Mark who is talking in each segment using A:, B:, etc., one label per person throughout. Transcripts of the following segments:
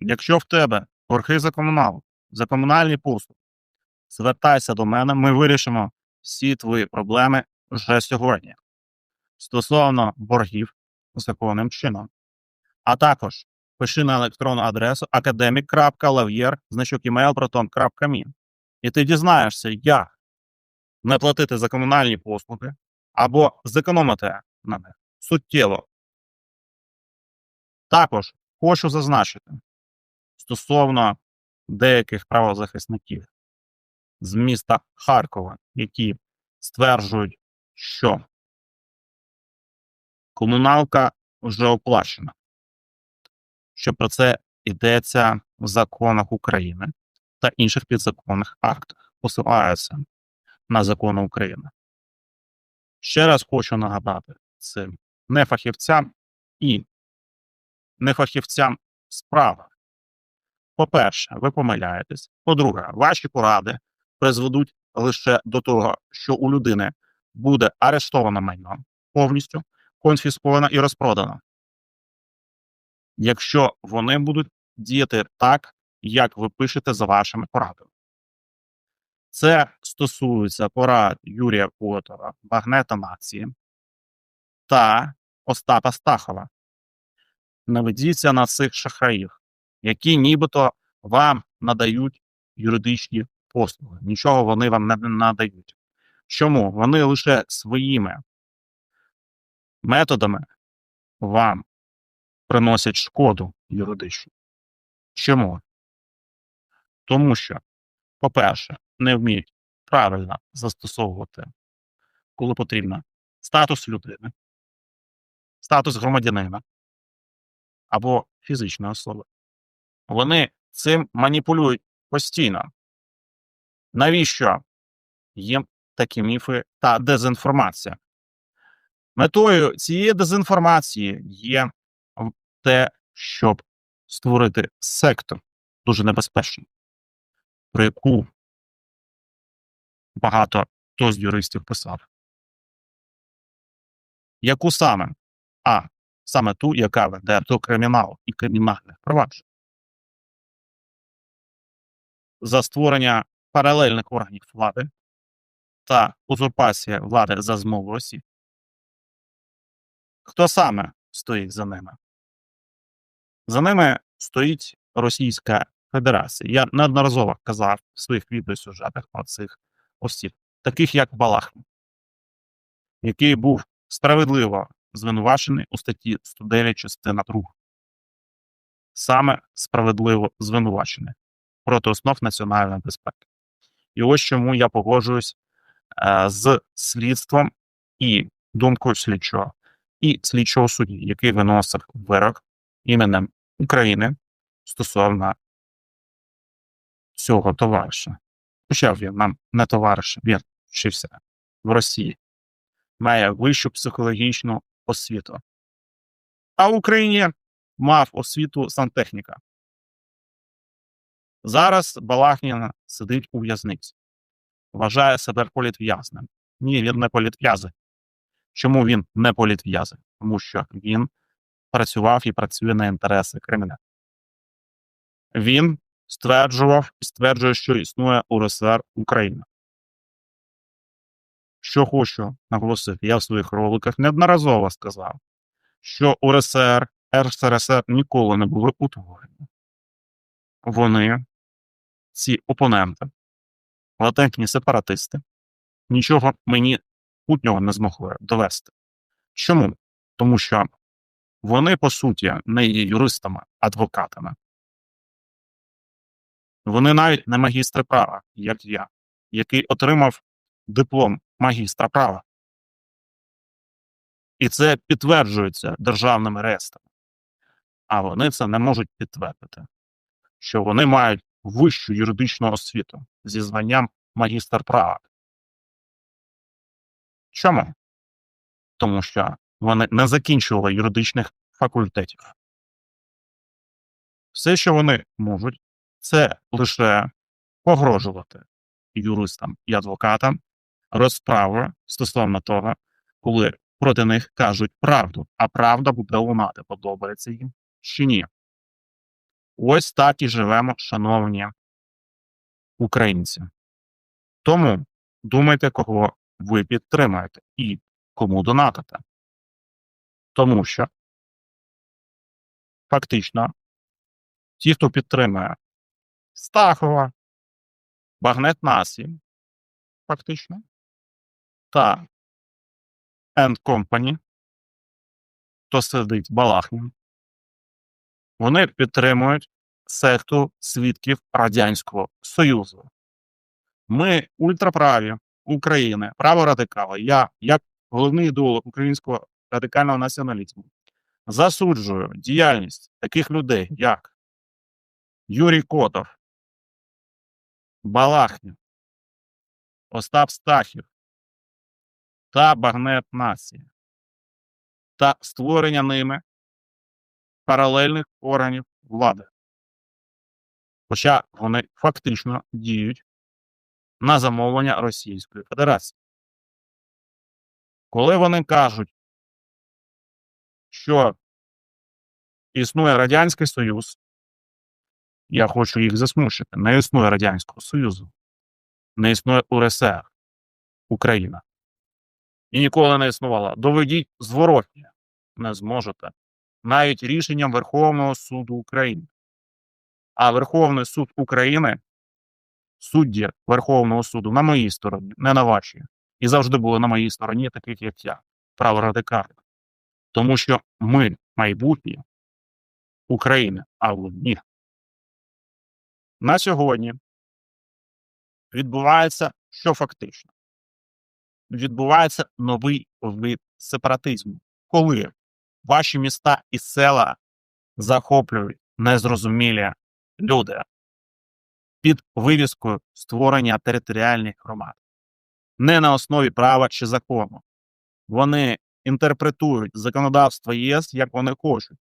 A: Якщо в тебе борги за комунал, за комунальні послуги, звертайся до мене, ми вирішимо всі твої проблеми вже сьогодні. Стосовно боргів законним чином. А також пиши на електронну адресу academic.lavier, значок І ти дізнаєшся, як не платити за комунальні послуги або зекономити на них суттєво. Також хочу зазначити стосовно деяких правозахисників з міста Харкова, які стверджують, що комуналка вже оплачена, що про це йдеться в законах України та інших підзаконних актах, посилаються на закони України. Ще раз хочу нагадати цим нефахівцям і нефахівцям справа. По-перше, ви помиляєтесь. По-друге, ваші поради призведуть лише до того, що у людини буде арештовано майно повністю, конфісковано і розпродано. Якщо вони будуть діяти так, як ви пишете за вашими порадами. Це стосується порад Юрія Котова, Багнета Нації та Остапа Стахова. Наведіться на цих шахраїв, які нібито вам надають юридичні послуги. Нічого вони вам не надають. Чому? Вони лише своїми методами вам приносять шкоду юридичну. Чому? Тому що, по-перше, не вміють правильно застосовувати, коли потрібно, статус людини, статус громадянина або фізичної особи. Вони цим маніпулюють постійно. Навіщо їм такі міфи та дезінформація? Метою цієї дезінформації є те, щоб створити сектор дуже небезпечний, про яку багато хто з юристів писав. Яку саме? А саме ту, яка веде до криміналу і кримінальних проваджень. За створення паралельних органів влади та узурпація влади за змову осіб. Хто саме стоїть за ними? За ними стоїть Російська Федерація. Я неодноразово казав в своїх відеосюжетах про цих осіб, таких як Балахм, який був справедливо звинувачений у статті 109 частина 2. Саме справедливо звинувачений проти основ національної безпеки. І ось чому я погоджуюсь е, з слідством і думкою слідчого, і слідчого судді, який виносив вирок іменем України стосовно цього товариша. Хоча він нам не товариш, він вчився в Росії, має вищу психологічну освіту. А в Україні мав освіту сантехніка. Зараз Балахнін сидить у в'язниці, вважає себе політв'язним. Ні, він не політв'язень. Чому він не політв'язень? Тому що він працював і працює на інтереси Кремля. Він стверджував і стверджує, що існує УРСР Україна. Що хочу наголосити, я в своїх роликах неодноразово сказав, що УРСР, РСРСР ніколи не були утворені. Вони, ці опоненти, латентні сепаратисти, нічого мені путнього не змогли довести. Чому? Тому що вони, по суті, не є юристами, адвокатами. Вони навіть не магістри права, як я, який отримав диплом магістра права. І це підтверджується державними реєстрами. А вони це не можуть підтвердити, що вони мають вищу юридичну освіту зі званням магістр права. Чому? Тому що вони не закінчували юридичних факультетів. Все, що вони можуть, це лише погрожувати юристам і адвокатам розправою стосовно того, коли проти них кажуть правду, а правда буде лунати, подобається їм чи ні. Ось так і живемо, шановні українці. Тому думайте, кого ви підтримуєте і кому донатите. Тому що фактично ті, хто підтримує Стахова, Багнет Насі, фактично, та End Company, хто сидить Балахнім, вони підтримують секту свідків Радянського Союзу. Ми ультраправі України, праворадикали. Я, як головний ідеолог українського радикального націоналізму, засуджую діяльність таких людей, як Юрій Котов, Балахнів, Остап Стахів та Багнет Нації та створення ними паралельних органів влади. Хоча вони фактично діють на замовлення Російської Федерації. Коли вони кажуть, що існує Радянський Союз, я хочу їх засмушити. Не існує Радянського Союзу, не існує УРСР, Україна. І ніколи не існувала. Доведіть зворотнє. Не зможете. Навіть рішенням Верховного суду України. А Верховний суд України, судді Верховного суду на моїй стороні, не на вашій. І завжди були на моїй стороні, таких як я, праворадикальних. Тому що ми майбутнє України, а ні. На сьогодні відбувається що фактично? Відбувається новий вид сепаратизму, коли ваші міста і села захоплюють незрозумілі люди під вивіскою створення територіальних громад, не на основі права чи закону. Вони інтерпретують законодавство ЄС, як вони хочуть.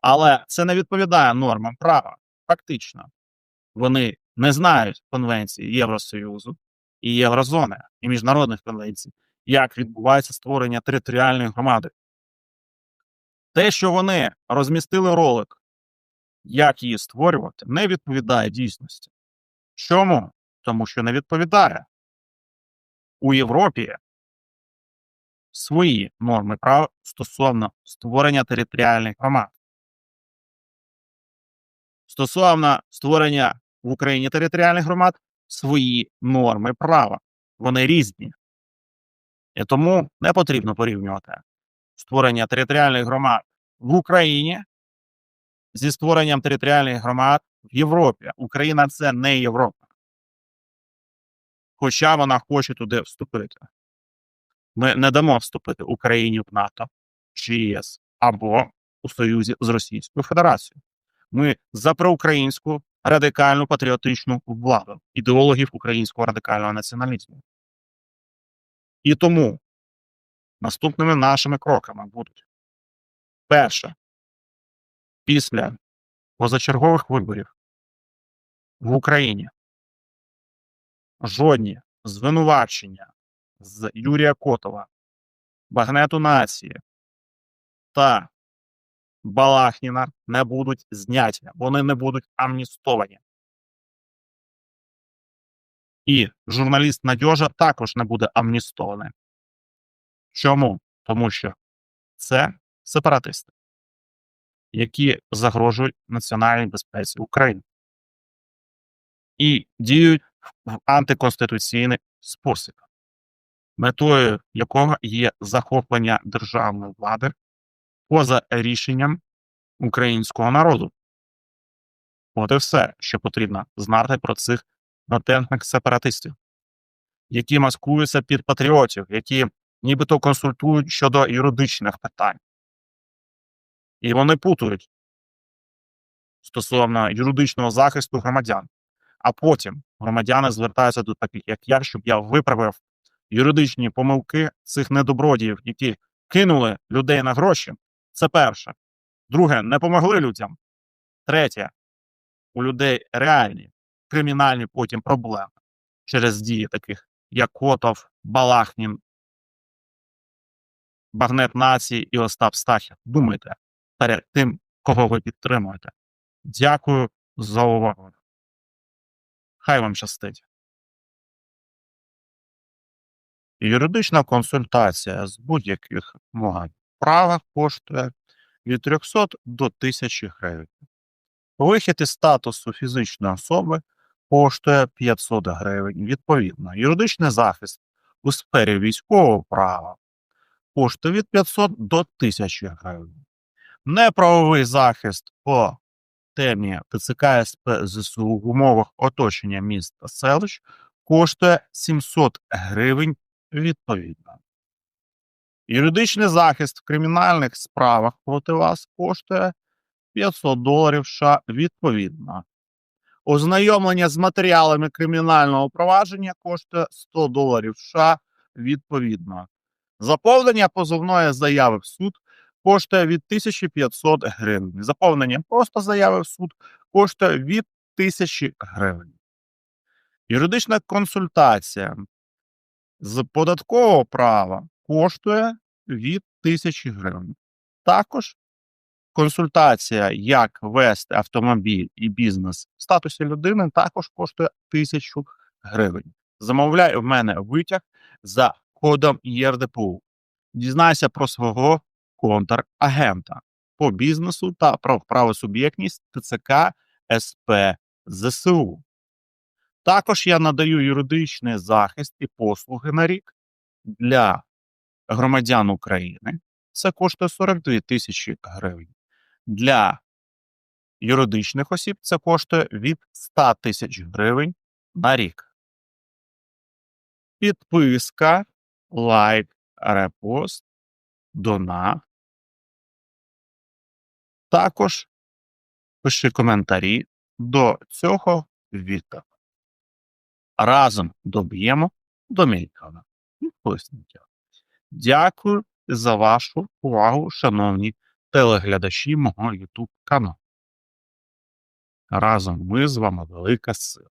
A: Але це не відповідає нормам права, фактично вони не знають конвенції Євросоюзу і Єврозони і міжнародних конвенцій, як відбувається створення територіальної громади. Те, що вони розмістили ролик, як її створювати, не відповідає дійсності. Чому? Тому що не відповідає. У Європі свої норми прав стосовно створення територіальних громад. Стосовно створення в Україні територіальних громад свої норми права. Вони різні. І тому не потрібно порівнювати створення територіальних громад в Україні зі створенням територіальних громад в Європі. Україна це не Європа. Хоча вона хоче туди вступити. Ми не дамо вступити Україні в НАТО чи ЄС або у союзі з Російською Федерацією. Ми за проукраїнську радикальну патріотичну владу ідеологів українського радикального націоналізму. І тому наступними нашими кроками будуть перше, після позачергових виборів в Україні жодні звинувачення з Юрія Котова, Багнету Нації та Балахніна не будуть зняті, вони не будуть амністовані. І журналіст Надьожа також не буде амністований. Чому? Тому що це сепаратисти, які загрожують національній безпеці України і діють в антиконституційний спосіб, метою якого є захоплення державної влади поза рішенням українського народу. От і все, що потрібно знати про цих латентних сепаратистів, які маскуються під патріотів, які нібито консультують щодо юридичних питань. І вони путають стосовно юридичного захисту громадян. А потім громадяни звертаються до таких, як я, щоб я виправив юридичні помилки цих недобродіїв, які кинули людей на гроші. Це перше. Друге, не помогли людям. Третє, у людей реальні кримінальні потім проблеми через дії таких, як Котов, Балахнін, Багнет Нації і Остап Стахів. Думайте перед тим, кого ви підтримуєте. Дякую за увагу. Хай вам щастить. Юридична консультація з будь-яких мовних правах коштує від 300 до 1000 гривень. Вихід із статусу фізичної особи коштує 500 гривень. Відповідно, юридичний захист у сфері військового права коштує від 500 до 1000 гривень. Неправовий захист по темі ТЦК СП ЗСУ в умовах оточення міст та селищ коштує 700 гривень відповідно. Юридичний захист в кримінальних справах проти вас коштує 500 доларів США відповідно. Ознайомлення з матеріалами кримінального провадження коштує 100 доларів США відповідно. Заповнення позовної заяви в суд коштує від 1500 гривень. Заповнення просто заяви в суд коштує від 1000 гривень. Юридична консультація з податкового права коштує від 1000 гривень. Також консультація, як вести автомобіль і бізнес в статусі людини, також коштує 1000 гривень. Замовляй в мене витяг за кодом ЄРДПУ. Дізнайся про свого контрагента по бізнесу та про правосуб'єктність ТЦК СП ЗСУ. Також я надаю юридичний захист і послуги на рік для громадян України. Це коштує 42 тисячі гривень. Для юридичних осіб це коштує від 100 тисяч гривень на рік. Підписка, лайк, репост, донат. Також пиши коментарі до цього відео. Разом доб'ємо до мільйона підписників. Дякую за вашу увагу, шановні телеглядачі мого YouTube каналу. Разом ми з вами велика сила.